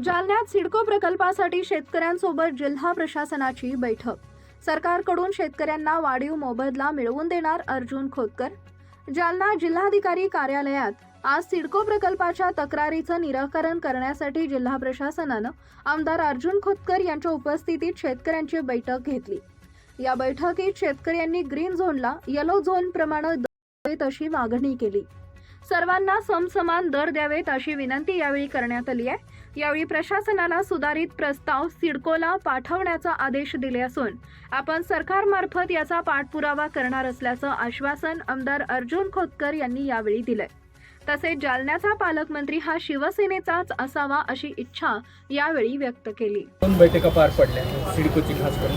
जालन्यात सिडको प्रकल्पासाठी शेतकऱ्यांसोबत जिल्हा प्रशासनाची बैठक. सरकारकडून शेतकऱ्यांना वाढीव मोबदला मिळवून देणार अर्जुन खोतकर. जालना जिल्हाधिकारी कार्यालयात आज सिडको प्रकल्पाच्या तक्रारीचं निराकरण करण्यासाठी जिल्हा प्रशासनानं आमदार अर्जुन खोतकर यांच्या उपस्थितीत शेतकऱ्यांची बैठक घेतली. या बैठकीत शेतकऱ्यांनी ग्रीन झोनला येलो झोन प्रमाणे द्यावेत अशी मागणी केली. सर्वांना समसमान दर द्यावेत अशी विनंती यावेळी करण्यात आली आहे. यावेळी प्रशासनाला सुधारित प्रस्ताव सिडकोला पाठवण्याचा आदेश दिले असून आपण सरकारमार्फत याचा पाठपुरावा करणार असल्याचं आश्वासन आमदार अर्जुन खोतकर यांनी यावेळी दिलंय. तसेच जालन्याचा पालकमंत्री हा शिवसेनेचाच असावा अशी इच्छा यावेळी व्यक्त केली. दोन बैठका पार पडल्या सिडकोची खास करून.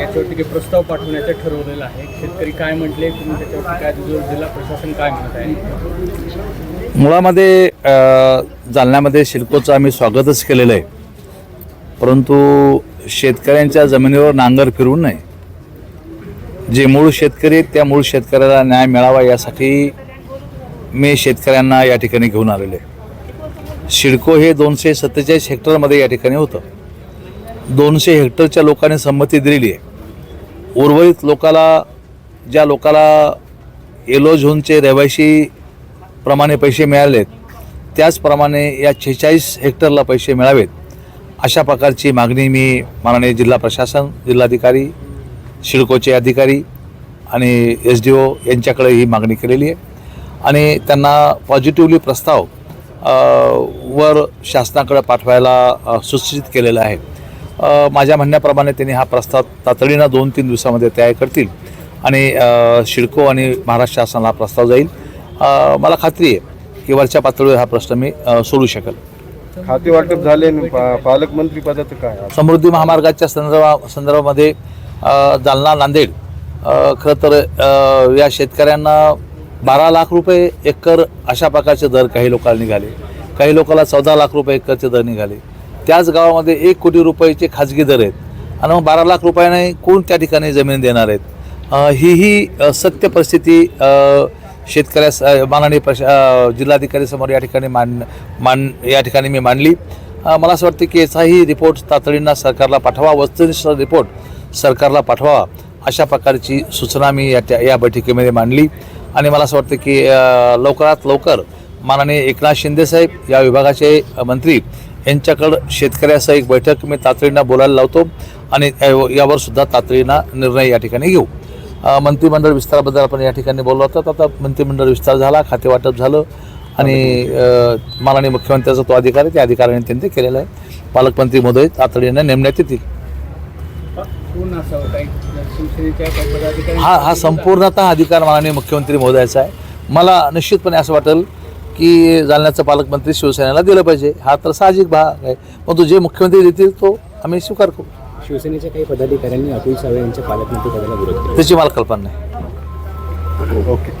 याच्यावरती काही प्रस्ताव पाठवण्याचं ठरवलेलं आहे. शेतकरी काय म्हटले तुम्ही त्याच्यावरती काय तुझं जिल्हा प्रशासन काय म्हणत आहे? मुळामध्ये जालन्यामध्ये सिडकोचं आम्ही स्वागतच केलेलं आहे. परंतु शेतकऱ्यांच्या जमिनीवर नांगर फिरू नये जे मूळ शेतकरी आहेत त्या मूळ शेतकऱ्याला न्याय मिळावा यासाठी मी शेतकऱ्यांना या ठिकाणी घेऊन आलेलो आहे. हे दोनशे सत्तेचाळीस हेक्टरमध्ये या ठिकाणी होतं. दोनशे हेक्टरच्या लोकांनी संमती दिलेली आहे. उर्वरित लोकाला ज्या लोकाला येलो झोनचे रहिवाशी प्रमाणे पैसे मिळालेत. त्याचप्रमाणे या छेचाळीस हेक्टरला पैसे मिळावेत. अशा प्रकारची मागणी मी माननीय जिल्हा प्रशासन जिल्हाधिकारी शिडकोचे अधिकारी आणि एस डी ओ यांच्याकडे ही मागणी केलेली आहे. आणि त्यांना पॉझिटिव्हली प्रस्ताव वर शासनाकडे पाठवायला अ, सूचित केलेलं आहे. माझ्या म्हणण्याप्रमाणे त्यांनी हा प्रस्ताव तातडीनं दोन तीन दिवसामध्ये तयार करतील आणि शिडको आणि महाराष्ट्र शासनाला प्रस्ताव जाईल. मला खात्री आहे की वरच्या पातळीवर हा प्रश्न मी सोडू शकेल. खाते वाटप झाले पालकमंत्री पदाचं काय समृद्धी महामार्गाच्या संदर्भा संदर्भामध्ये जालना नांदेड खरं तर या शेतकऱ्यांना बारा लाख रुपये एकर अशा प्रकारचे दर काही लोकांना निघाले. काही लोकांना चौदा लाख रुपये एकरचे दर निघाले. त्याच गावामध्ये एक कोटी रुपयाचे खाजगी दर आहेत. आणि मग बारा लाख रुपयाने कोण त्या ठिकाणी जमीन देणार आहेत? ही ही सत्य परिस्थिती शेतकऱ्यास माननीय प्रशा जिल्हाधिकारी जिल्हाधिकारीसमोर या ठिकाणी मान मान या ठिकाणी मी मांडली. मला असं वाटतं की याचाही रिपोर्ट तातडीनं सरकारला पाठवा वस्तुनिष्ठ रिपोर्ट सरकारला पाठवा अशा प्रकारची सूचना मी या त्या या बैठकीमध्ये मांडली. आणि मला असं वाटतं की लवकरात लवकर माननीय एकनाथ शिंदेसाहेब या विभागाचे मंत्री यांच्याकडं शेतकऱ्यासह एक बैठक मी तातडीनं बोलायला लावतो. आणि यावर सुद्धा तातडीनं निर्णय या ठिकाणी घेऊ. मंत्रिमंडळ विस्ताराबद्दल आपण या ठिकाणी बोललो होतो आता मंत्रिमंडळ विस्तार झाला खातेवाटप झालं आणि माननीय मुख्यमंत्र्याचा तो अधिकार आहे त्या अधिकाऱ्याने त्यांनी केलेला आहे. पालकमंत्री महोदय तातडीने नेमण्यात येतील. हा हा संपूर्णतः अधिकार माननीय मुख्यमंत्री महोदयाचा आहे. मला निश्चितपणे असं वाटेल की जालन्याचं पालकमंत्री शिवसेनेला दिलं पाहिजे. हा तर साहजिक भाग आहे. परंतु जे मुख्यमंत्री देतील तो आम्ही स्वीकार करू. शिवसेनेच्या काही पदाधिकाऱ्यांनी अतुल सावे यांच्या पालकमंत्री पदाला विरोध केला. त्याची मला कल्पना नाही. ओके.